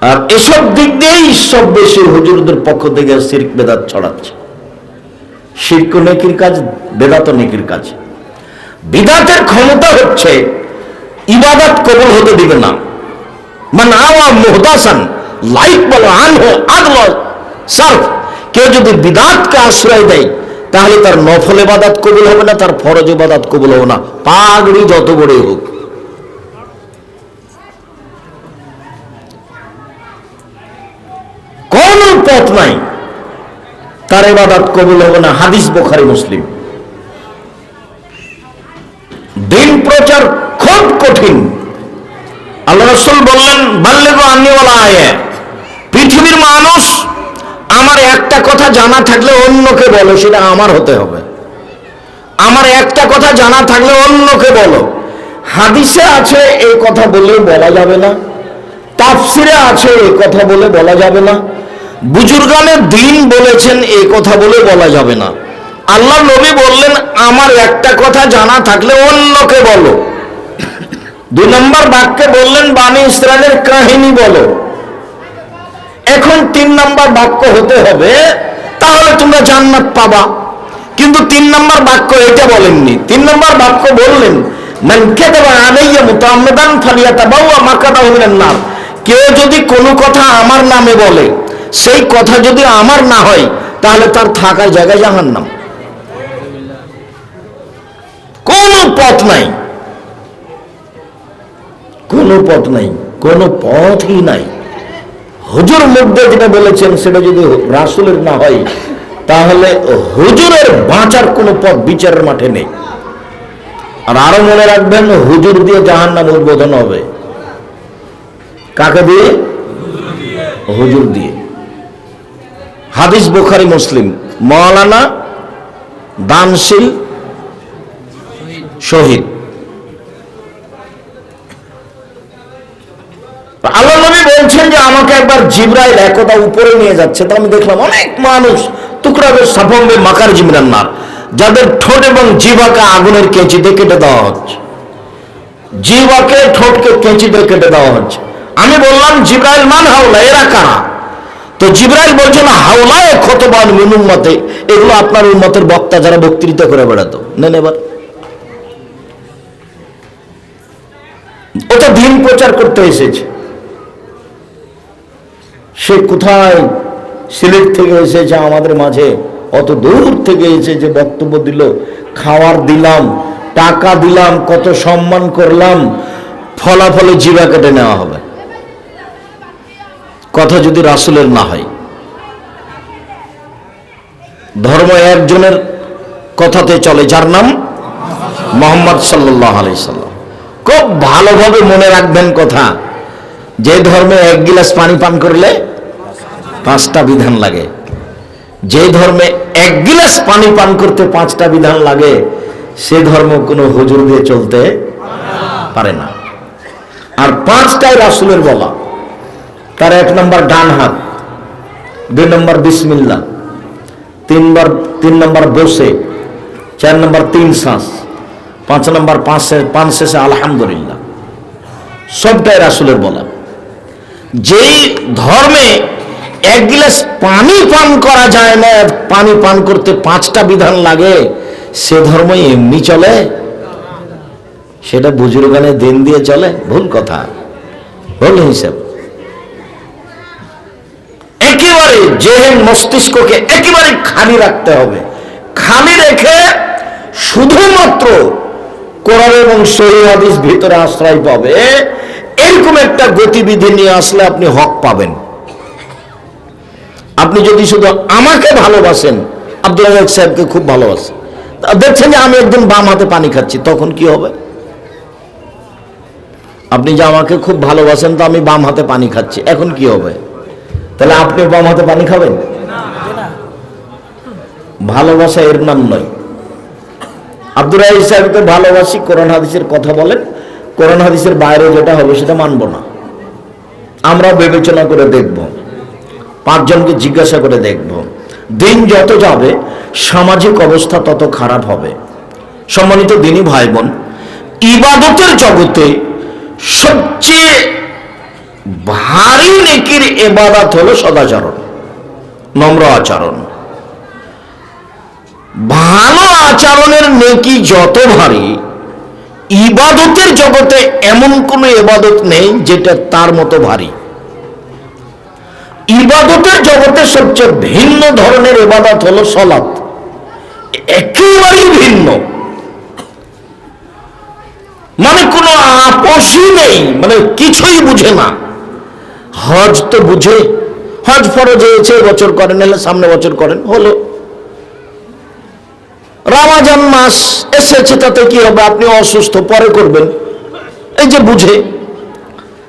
আর এসব দিক দিয়েই সব বেশি হুজুরদের পক্ষ থেকে শির্ক বেদাত ছড়াচ্ছে। শির্ক নেকির কাজ, বেদাত নেকির কাজ। বিদাতের ক্ষমতা হচ্ছে ইবাদত কবুল হতে দিবে না। মানে আওয়া মুহদাসান বলো আদল সার্ফ। কেউ যদি বিদাতকে আশ্রয় দেয়, তাহলে তার নফল কবুল হবে না, তার ফরজ ইবাদত কবুল হবে না। পাগড়ি যত বড়ই হোক কোন পথ নাই। তার ইবাদত কবুল হবে না। হাদিস বোখারি, মুসলিম। দিন প্রচার খুব কঠিন। আল্লাহ রসুল বললেন বাল্যেগো আন্নিওয়ালা আয়ে পৃথিবীর মানুষ, আমার একটা কথা জানা থাকলে অন্যকে বলো, সেটা আমার হতে হবে। আমার একটা কথা জানা থাকলে অন্যকে বলো। হাদিসে আছে, এই কথা বলে বলা যাবে না। তাফসিরে আছে, এই কথা বলে বলা যাবে না। বুজুর্গানে দিন বলেছেন এই কথা বলে বলা যাবে না। আল্লাহ নবী বললেন, আমার একটা কথা জানা থাকলে অন্যকে বলো। দুই নম্বর বাক্যে বললেন বাণী ইসরায়েলের কাহিনী বলো। এখন তিন নম্বর বাক্য হতে হবে, তাহলে তোমরা জান্নাত পাবা। কিন্তু তিন নম্বর বাক্য এটা বলেননি। তিন নম্বর বাক্য বললেন কেউ যদি কোনো কথা আমার নামে বলে সেই কথা যদি আমার না হয়, তাহলে তার থাকার জায়গায় জাহান্নাম। কোনো পথ নাই। কোনো পথ নাই, কোনো পথই নাই। হুজুর মধ্যে যেটা বলেছেন, সেটা যদি রাসুলের না হয়, তাহলে হুজুরের বাঁচার কোনো পথ বিচারের মাঠে নেই। আর আরও মনে রাখবেন, হুজুর দিয়ে জাহান নাম উদ্বোধন হবে। কাকে দিয়ে? হুজুর দিয়ে। হাদিস বুখারি, মুসলিম। মৌলানা দানশীল শহীদ। আল্লাহ নবী বলছেন যে, আমাকে একবার জিব্রাইল উপরে নিয়ে যাচ্ছে। তো আমি দেখলাম অনেক মানুষ, টুকরাবে সাফম্বে মাকার জিমরান্নার যাদের ঠোঁট এবং জিভাকে আগুনের কেঁচিতে কেটে দেওয়া হচ্ছে। জিভাকে ঠোঁটকে কেঁচিতে কেটে দেওয়া হচ্ছে। আমি বললাম, জিব্রাইল মান হাওলা, এরা কারা? তো জিব্রাইল বলছে, না, হাওলায় ক্ষতবান মিনুম মতে এগুলো আপনার ওই মতের বক্তা যারা বক্তৃতা করে বেড়াতো। নেন এবার। ওটা দিন প্রচার করতে এসেছে। সে কোথায়? সিলেট থেকে এসেছে আমাদের মাঝে। অত দূর থেকে এসেছে বক্তব্য দিল। খাওয়ার দিলাম, টাকা দিলাম, কত সম্মান করলাম। ফলাফলে জিবা কেটে নেওয়া হবে। কথা যদি রাসুলের না হয়। ধর্ম একজনের কথাতে চলে, যার নাম মোহাম্মদ সাল্লাহ আলাইসাল্লাম খুব ভালোভাবে মনে রাখবেন কথা, যে ধর্মে এক গিলাস পানি পান করলে পাঁচটা বিধান লাগে। যে ধর্মে এক গিলাস পানি পান করতে পাঁচটা বিধান লাগে, সে ধর্ম কোনো হুজুর দিয়ে চলতে পারে না। আর পাঁচটাই রাসুলের বলা। তার এক নম্বর ডান হাত, দুই নম্বর বিসমিল্লা তিনবার তিন নম্বর বসে, চার নম্বর তিন শ্বাস, পাঁচ নম্বর পাঁচ পাঁচ শেষে আলহামদুলিল্লাহ। সবটাই রাসুলের বলা। যেই ধর্মে এক গিলাস পানি পান করা যায় না, পানি পান করতে পাঁচটা বিধান লাগে, সে ধর্ম এমনি চলে? সেটা বুজুর্গানে দিন দিয়ে চলে? ভুল কথা। ভুল হিসেব একেবারে জেহেন মস্তিষ্ককে একেবারে খালি রাখতে হবে। খালি রেখে শুধুমাত্র কোরআন এবং সহি হাদিস ভিতরে আশ্রয় পাবে, এরকম একটা গতিবিধি নিয়ে আসলে আপনি হক পাবেন। আপনি যদি শুধু আমাকে ভালোবাসেন, আব্দুল রাজাক সাহেবকে খুব ভালোবাসেন দেখছেন যে আমি একদিন বাম হাতে পানি খাচ্ছি, তখন কি হবে? আপনি যে আমাকে খুব ভালোবাসেন, তো আমি বাম হাতে পানি খাচ্ছি, এখন কি হবে? তাহলে আপনি বাম হাতে পানি খাবেন? ভালোবাসা এর নাম নয়। আব্দুল রাহিদ সাহেবকে ভালোবাসি, কোরআন হাদিসের কথা বলেন। কোরআন হাদিসের বাইরে যেটা হবে সেটা মানব না। আমরা বিবেচনা করে দেখব। পাঁচজনকে জিজ্ঞাসা করে দেখব। দিন যত যাবে, সামাজিক অবস্থা তত খারাপ হবে। সম্মানিত দিনী ভাই বোন, ইবাদতের জগতে সবচেয়ে ভারী নেকির এবাদাত হলো সদাচরণ, নম্র আচরণ। ভালো আচরণের নেকি যত ভারী, ইবাদতের জগতে এমন কোনো ইবাদত নেই যেটা তার মতো ভারী। ইবাদতের জগতে সবচেয়ে ভিন্ন ধরনের ইবাদত হলো সলাৎ। একেবারেই ভিন্ন। মানে কোনো আপোষই নেই মানে কিছুই বুঝে না। হজ তো বুঝে হজ ফরজ হয়েছে বছর করেন, এলে সামনে বছর করেন, হলো। রামাজান মাস এসেছে, তাতে কি হবে? আপনি অসুস্থ, পরে করবেন। এই যে বুঝে,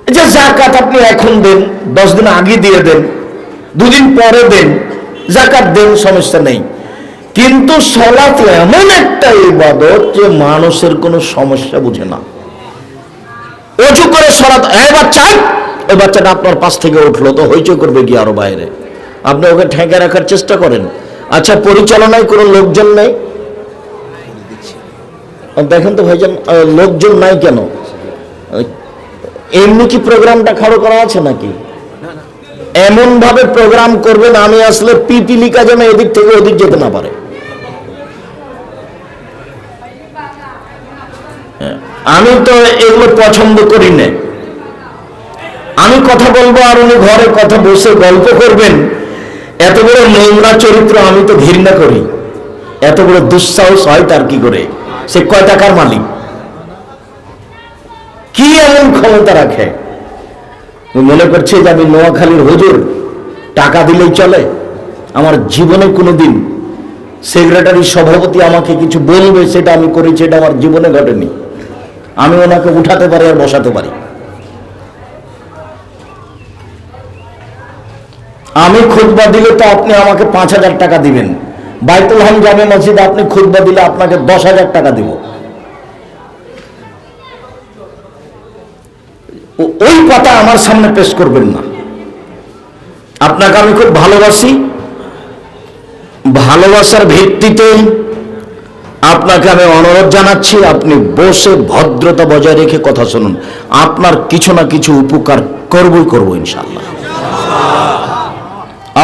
এই যে জাকাত আপনি এখন দেন, দশ দিন আগে দিয়ে দেন, দুদিন পরে দেন, জাকাত দেন, সমস্যা নেই। কিন্তু সলাত এমন একটা ইবাদত যে মানুষের কোনো সমস্যা বুঝে না। অজু করে সলাত হ্যাঁ বাচ্চা ওই বাচ্চাটা আপনার পাশ থেকে উঠল তো হইচই করবে কি আরও বাইরে? আপনি ওকে ঠেকে রাখার চেষ্টা করেন। আচ্ছা পরিচালনায় কোনো লোকজন নেই? দেখেন তো ভাইজান লোকজন নাই কেন? এমনি কি প্রোগ্রামটা খাড়ো করা আছে নাকি? এমন ভাবে প্রোগ্রাম করবেন আমি আসলে পিপিলিকা যেন এদিক থেকে ওদিক যেতে না পারে। হ্যাঁ, আমি তো এগুলো পছন্দ করি না। আমি কথা বলব আর উনি ঘরে কথা বসে গল্প করবেন। এত বড় নোংরা চরিত্র আমি তো ঘৃণা করি। এত বড় দুঃসাহস হয় তার কি করে? সে কয় টাকার মালিক? কি এমন ক্ষমতা রাখে? মনে করছে যে আমি নোয়াখালীর হুজুর, টাকা দিলেই চলে। আমার জীবনে কোনোদিন সেক্রেটারি সভাপতি আমাকে কিছু বলবে সেটা আমি করেছি, এটা আমার জীবনে ঘটেনি। আমি ওনাকে উঠাতে পারি আর বসাতে পারি। আমি খুদবা দিলে তো আপনি আমাকে পাঁচ হাজার টাকা দিবেন। বাইতুল হাম জামে মসজিদে আপনি খুতবা দিলে আপনাকে দশ হাজার টাকা দিব। ওই কথা আমার সামনে পেশ করবেন না। আপনাকে আমি খুব ভালোবাসি। ভালোবাসার ভিত্তিতে আপনাকে আমি অনুরোধ জানাচ্ছি, আপনি বসে ভদ্রতা বজায় রেখে কথা শুনুন। আপনার কিছু না কিছু উপকার করবই করব ইনশাল্লাহ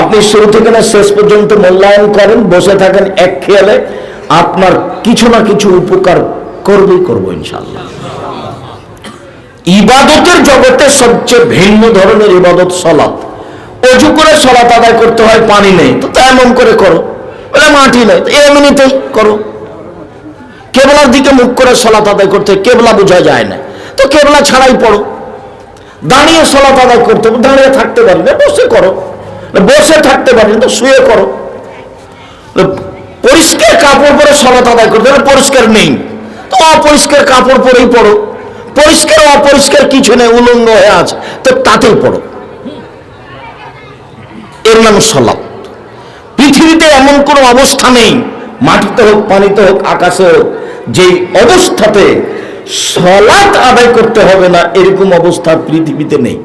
আপনি শুরু থেকে না শেষ পর্যন্ত মূল্যায়ন করেন, বসে থাকেন এক খেয়ালে, আপনার কিছু না কিছু উপকার করবই করব ইনশাল্লাহ ইবাদতের জগতে সবচেয়ে ভিন্ন ধরনের ইবাদত সলাৎ অজু করে সলাৎ আদায় করতে হয়, পানি নেই। তো এমন করে করো। মাটি নেই এমনিতেই করো। কেবলার দিকে মুখ করে সলাৎ আদায় করতে কেবলা বোঝা যায় না। তো কেবলা ছাড়াই পড়ো। দাঁড়িয়ে সলাৎ আদায় করতে দাঁড়িয়ে থাকতে পারবে, বসে করো। বসে থাকতে পারি তো শুয়ে করো পরিষ্কার কাপড় পরে সলাৎ আদায় করতে পরিষ্কার নেই। তো অপরিষ্কার কাপড় পরেই পড়ো। পরিষ্কার অপরিষ্কার কিছু নেই, উলঙ্গ হয়ে আছে, তো তাতেই পড়ো। এর নাম সলাপ পৃথিবীতে এমন কোনো অবস্থা নেই, মাটিতে হোক, পানিতে হোক, আকাশে হোক যে অবস্থাতে সলাৎ আদায় করতে হবে না, এরকম অবস্থা পৃথিবীতে নেই।